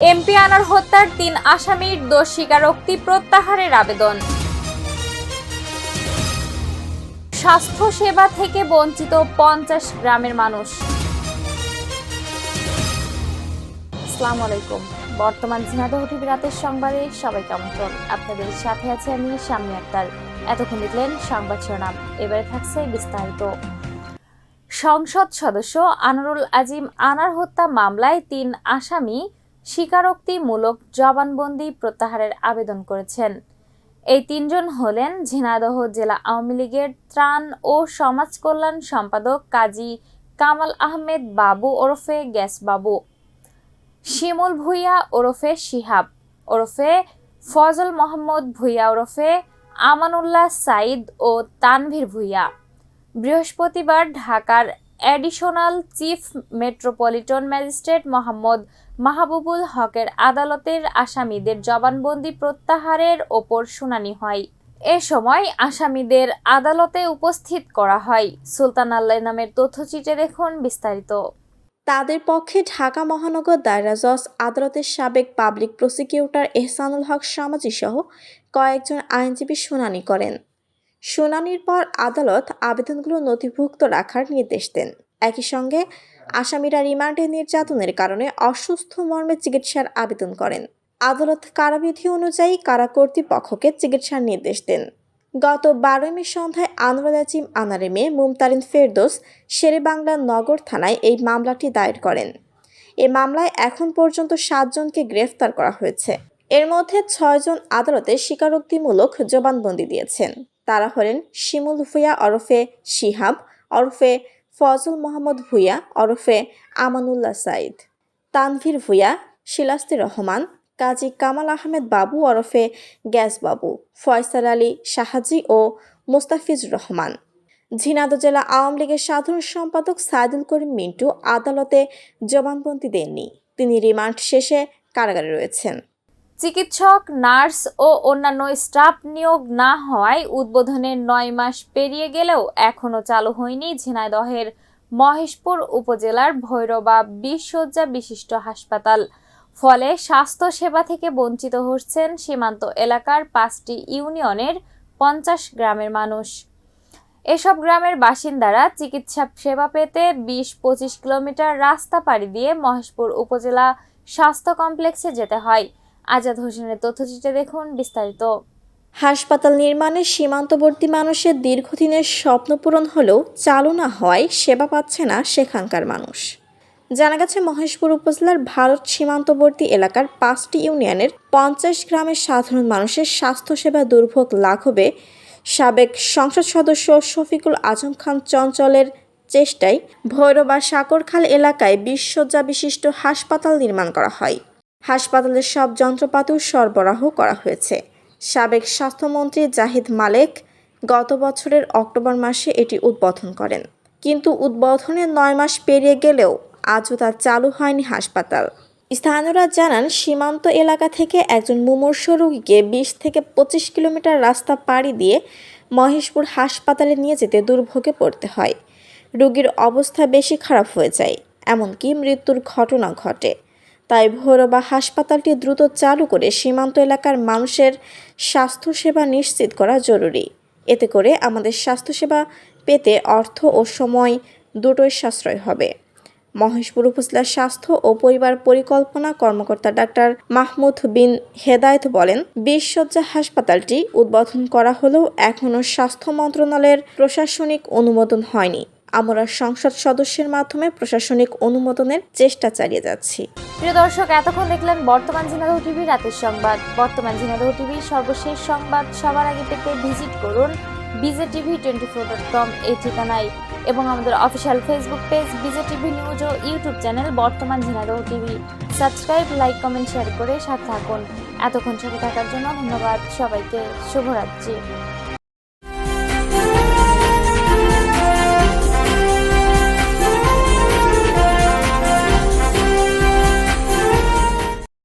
MP আনার হত্যার তিন আসামির দোষ স্বীকারোক্তি প্রত্যাহারের আবেদন। স্বাস্থ্য সেবা থেকে বঞ্চিত পঞ্চাশ গ্রামের মানুষ। আসসালামু আলাইকুম। বর্তমান ঝিনাদহ টিভি রাতের সংবাদে সবাইকে আমন্ত্রণ আপনাদের সাথে আছে আমি শাম্মী আক্তার। এতক্ষণ দেখলেন সংবাদ শিরোনাম। এবারে থাকছে বিস্তারিত। সংসদ সদস্য আনারুল আজিম আনার হত্যা মামলায় তিন আসামি স্বীকারোক্তিমূলক জবানবন্দি প্রত্যাহারের আবেদন করেছেন। এই তিনজন হলেন ঝিনাইদহ জেলা আওয়ামী লীগের ত্রাণ ও সমাজ কল্যাণ সম্পাদক কাজী কামাল আহমেদ বাবু ওরফে গ্যাস বাবু শিমুল ভুইয়া ওরফে শিহাব, ওরফে ফজল মোহাম্মদ ভুইয়া ওরফে আমানুল্লাহ সাইদ ও তানভীর ভুইয়া। বৃহস্পতিবার ঢাকার additional chief metropolitan magistrate Mohammad Mahbubul হকের আদালতের আসামিদের জবানবন্দি প্রত্যাহারের ওপর শুনানি হয়। এ সময় আসামিদের আদালতে উপস্থিত করা হয়। সুলতান আল্লাহ নামের তথ্যচিত্রে দেখুন বিস্তারিত। তাদের পক্ষে ঢাকা মহানগর দায়রা জজ, আদালতের সাবেক পাবলিক প্রসিকিউটর এহসানুল হক সমাজি সহ কয়েকজন আইনজীবী শুনানি করেন। শুনানির পর আদালত আবেদনগুলো নথিভুক্ত রাখার নির্দেশ দেন। একই সঙ্গে আসামিরা রিমান্ডে নির্যাতনের কারণে অসুস্থ মর্মে চিকিৎসার আবেদন করেন। আদালত কারাবিধি অনুযায়ী কারা কর্তৃপক্ষকে চিকিৎসার নির্দেশ দেন। গত বারোই মে সন্ধ্যায় আনোয়ার আজিম আনারে মেয়ে মুমতারিন ফেরদোস শেরেবাংলা নগর থানায় এই মামলাটি দায়ের করেন। এ মামলায় এখন পর্যন্ত সাতজনকে গ্রেফতার করা হয়েছে। এর মধ্যে ছয়জন আদালতে স্বীকারোক্তিমূলক জবানবন্দি দিয়েছেন। তারা হলেন শিমুল ভুইয়া, ওরফে শিহাব, ওরফে ফজল মোহাম্মদ ভুইয়া, ওরফে আমানুল্লাহ সাইদ। তানভীর ভুইয়া, শিলাস্তি রহমান, কাজী কামাল আহমেদ বাবু, ওরফে গ্যাস বাবু, ফয়সাল আলী শাহাজি ও মোস্তাফিজুর রহমান। ঝিনাইদহ জেলা আওয়ামী লীগের সাধারণ সম্পাদক সাইদুল করিম মিন্টু আদালতে জবানবন্দি দেননি। তিনি রিমান্ড শেষে কারাগারে রয়েছেন। চিকিৎসক, নার্স ও অন্যান্য স্টাফ নিয়োগ না হওয়ায় উদ্বোধনের নয় মাস পেরিয়ে গেলেও এখনও চালু হয়নি ঝিনাইদহের মহেশপুর উপজেলার ভৈরবা বিশ শয্যা বিশিষ্ট হাসপাতাল। ফলে স্বাস্থ্য সেবা থেকে বঞ্চিত হচ্ছেন সীমান্ত এলাকার পাঁচটি ইউনিয়নের পঞ্চাশ গ্রামের মানুষ। এসব গ্রামের বাসিন্দারা চিকিৎসা সেবা পেতে বিশ পঁচিশ কিলোমিটার রাস্তা পাড়ি দিয়ে মহেশপুর উপজেলা স্বাস্থ্য কমপ্লেক্সে যেতে হয়। আজাদ হোসেনের তথ্যচিত্রে দেখুন বিস্তারিত। হাসপাতাল নির্মাণে সীমান্তবর্তী মানুষের দীর্ঘদিনের স্বপ্ন পূরণ হলেও চালু না হওয়ায় সেবা পাচ্ছে না সেখানকার মানুষ। জানা গেছে, মহেশপুর উপজেলার ভারত সীমান্তবর্তী এলাকার পাঁচটি ইউনিয়নের পঞ্চাশ গ্রামের সাধারণ মানুষের স্বাস্থ্যসেবা দুর্ভোগ লাঘবে। সাবেক সংসদ সদস্য শফিকুল আজম খান চঞ্চলের চেষ্টায় ভৈরবা সাকরখাল এলাকায় বিশ্বজা বিশিষ্ট হাসপাতাল নির্মাণ করা হয়। হাসপাতালের সব যন্ত্রপাতিও সরবরাহ করা হয়েছে। সাবেক স্বাস্থ্যমন্ত্রী জাহিদ মালেক গত বছরের অক্টোবর মাসে এটি উদ্বোধন করেন। কিন্তু উদ্বোধনের নয় মাস পেরিয়ে গেলেও আজও তা চালু হয়নি হাসপাতাল। স্থানীয়রা জানান, সীমান্ত এলাকা থেকে একজন মুমূর্ষ রোগীকে বিশ থেকে পঁচিশ কিলোমিটার রাস্তা পাড়ি দিয়ে মহেশপুর হাসপাতালে নিয়ে যেতে দুর্ভোগে পড়তে হয়। রোগীর অবস্থা বেশি খারাপ হয়ে যায়, এমনকি মৃত্যুর ঘটনা ঘটে। তাই ভৈরবা হাসপাতালটি দ্রুত চালু করে সীমান্ত এলাকার মানুষের স্বাস্থ্যসেবা নিশ্চিত করা জরুরি। এতে করে আমাদের স্বাস্থ্যসেবা পেতে অর্থ ও সময় দুটোই সাশ্রয় হবে। মহেশপুর উপজেলার স্বাস্থ্য ও পরিবার পরিকল্পনা কর্মকর্তা ডাক্তার মাহমুদ বিন হেদায়েত বলেন বিশ হাসপাতালটি উদ্বোধন করা হলেও এখনও স্বাস্থ্য মন্ত্রণালয়ের প্রশাসনিক অনুমোদন হয়নি। আমরা সংসদ সদস্যের মাধ্যমে প্রশাসনিক অনুমোদনের চেষ্টা চালিয়ে যাচ্ছি। প্রিয় দর্শক, এতক্ষণ দেখলেন বর্তমান ঝিনাদহ টিভি রাতের সংবাদ। বর্তমান ঝিনাদহ টিভির সর্বশেষ সংবাদ সবার আগে পেতে ভিজিট করুন BJ TV twenty four dot com এই ঠিকানায়। এবং আমাদের official Facebook page BJ TV news ও ইউটিউব চ্যানেল বর্তমান Jhenaidah TV. Subscribe like comment share করে সাথে থাকুন। এতক্ষণ সাথে থাকার জন্য ধন্যবাদ। সবাইকে শুভরাত্রি।